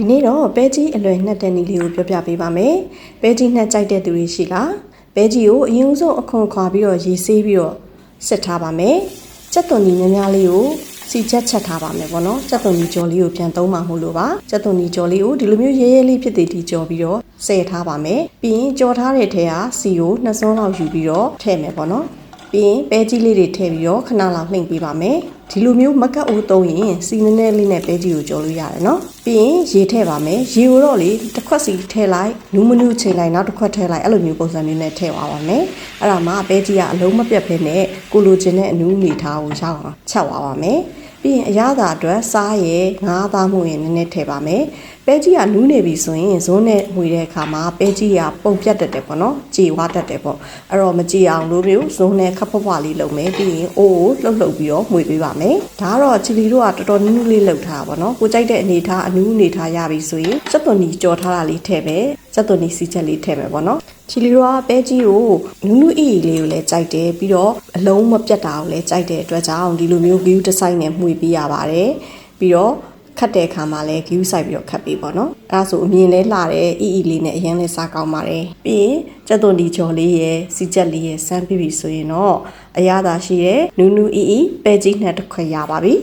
ဒီနေ့တော့ပဲကြီးအလွယ်နှက်တဲ့နည်းလေးကိုပြောပြပေးပါမယ်ပဲကြီးနှက်ကြိုက်တဲ့သူတွေရှိလားပဲကြီးကိုအရင်ဆုံးအခွန်ခွာပြီးတော့ရေဆေးပြီးတော့စစ်ထားပါမယ်စက်သွန်ကြီးများများလေးကိုစီချက်ချက်ထားပါမယ်ပေါ့နော်စက်သွန်ကြီးကြော်လေးကိုပြန်သုံးမှမို့လို့ပါစက်သွန်ကြီးကြော်လေးကိုဒီလိုမျိုးရဲရဲလေးဖြစ်တည်တည်ကြော်ပြီးတော့ဆယ်ထားပါမယ်ပြီးရင်ကြော်ထားတဲ့ထဲကစီကိုနှစ်စွန်းလောက်ယူပြီးတော့ထည့်မယ်ပေါ့နော် ပြီးရင်ပဲကြီးလေးတွေထည့်ပြီးတော့ခဏလောက်နှိမ်ပေးပါမယ်ဒီလိုမျိုးမကတ်အိုးသုံးရင်စီနည်းနည်းလေးနဲ့ပဲကြီးကိုကြော်လို့ရတယ်နော်ပြီးရင်ရေထည့်ပါမယ်ရေကိုတော့လေတစ်ခွက်စီထည့်လိုက်နူးမနူးချိန်လိုက်နောက်တစ်ခွက်ထည့်လိုက်အဲ့လိုမျိုးပုံစံမျိုးနဲ့ထည့်သွားပါမယ်အဲ့ဒါမှပဲကြီးကအလုံးမပြတ်ဖဲနဲ့ကိုလိုချင်တဲ့အနူးအနေထားကိုရအောင်ချက်သွားပါမယ် ပြီးရင်အရသာအတွက်စားရယ်ငါးသားမှုရင်နည်းနည်းထည့်ပါမယ်ပဲကြီးကနူးနေပြီဆိုရင်ဇွန်းနဲ့မှွေတဲ့အခါမှာပဲကြီးကပုံပြတ်တတ်တယ်ပေါ့နော်ကြေဝါတတ်တယ်ပေါ့အဲ့တော့မကြေအောင်လို့မျိုးဇွန်းနဲ့ခပ်ဖွားဖွားလေးလုပ်မယ်ပြီးရင်အိုးကိုလှုပ်လှုပ်ပြီးတော့မှွေပေးပါမယ်ဒါကတော့ချီလီတို့ကတော်တော်နူးနူးလေးလှုပ်ထားတာပေါ့နော်ကိုကြိုက်တဲ့အနေထားအနူးအနေထားရပြီဆိုရင်စက်သွန်ကြီးကြော်ထားတာလေးထည့်မယ်စက်သွန်ကြီးစီချက်လေးထည့်မယ်ပေါ့နော် ချီလီတို့ကပဲကြီးကိုနူးနူးအီအီလေးကိုလည်းကြိုက်တယ်ပြီးတော့အလုံးမပြတ်တာကိုလည်းကြိုက်တဲ့အတွက်ကြောင့်ဒီလိုမျိုး view design နဲ့မှွေပေးရပါတယ်ပြီးတော့ခတ်တဲ့အခါမှာလည်း glue စိုက်ပြီးတော့ခတ်ပေးပါတော့အဲဒါဆိုအမြင်လဲလှတယ်အီအီလေးနဲ့အရင်လဲစားကောင်းပါတယ်ပြီးရင်ကြက်သွန်ဒီချော်လေးရယ်စီချက်လေးရယ်စမ်းပြီးပြီဆိုရင်တော့အရသာရှိတဲ့နူးနူးအီအီပဲကြီးနဲ့တစ်ခွက်ရပါပြီ